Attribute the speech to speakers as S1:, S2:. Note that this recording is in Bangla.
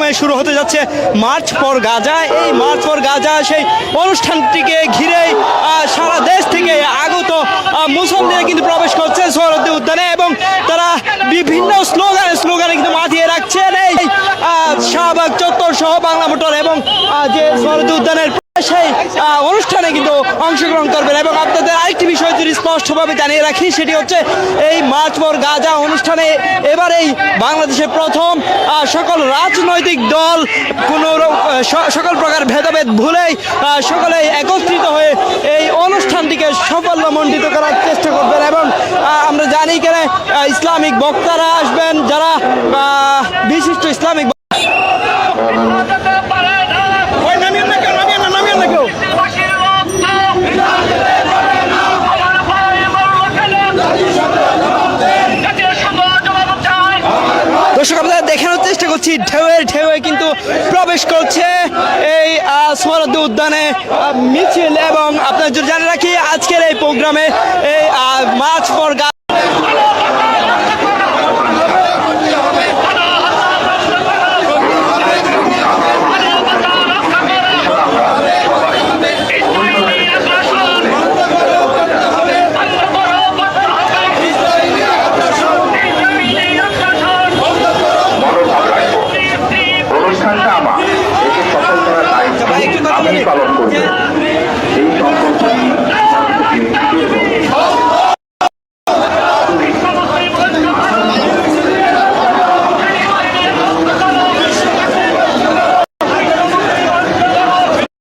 S1: মাধ্যমে শুরু হতে যাচ্ছে মার্চ ফর গাজা। এই মার্চ ফর গাজা সেই অনুষ্ঠানটিকে ঘিরে সারা দেশ থেকে আগত মুসলমানরা কিন্তু প্রবেশ করছে সোহরদ্দি উদ্যানে এবং তারা বিভিন্ন স্লোগান, স্লোগানে কিন্তু মাতিয়ে রাখছেন। এই শাহবাগ চত্বর সহ বাংলা মোটর এবং যে সোহরদ্দি উদ্যানের সেই অনুষ্ঠানে কিন্তু অংশগ্রহণ করবেন এবং আপনাদের আরেকটি বিষয় যদি স্পষ্টভাবে জানিয়ে রাখি, সেটি হচ্ছে এই ফর গাজা অনুষ্ঠানে এবার এই বাংলাদেশের প্রথম সকল রাজনৈতিক দল কোনো সকল প্রকার ভেদাভেদ ভুলেই সকলে একত্রিত হয়ে এই অনুষ্ঠানটিকে সাফল্যমণ্ডিত করার চেষ্টা করবেন এবং আমরা জানি কেন ইসলামিক বক্তারা আসবেন, যারা বিশিষ্ট ইসলামিক দর্শক আপনারা দেখানোর চেষ্টা করছি ঢেউয়ে ঢেউয়ে কিন্তু প্রবেশ করছে এই আহ, উদ্যানে মিছিল এবং আপনার জানে রাখি আজকের এই প্রোগ্রামে এই মাছ পর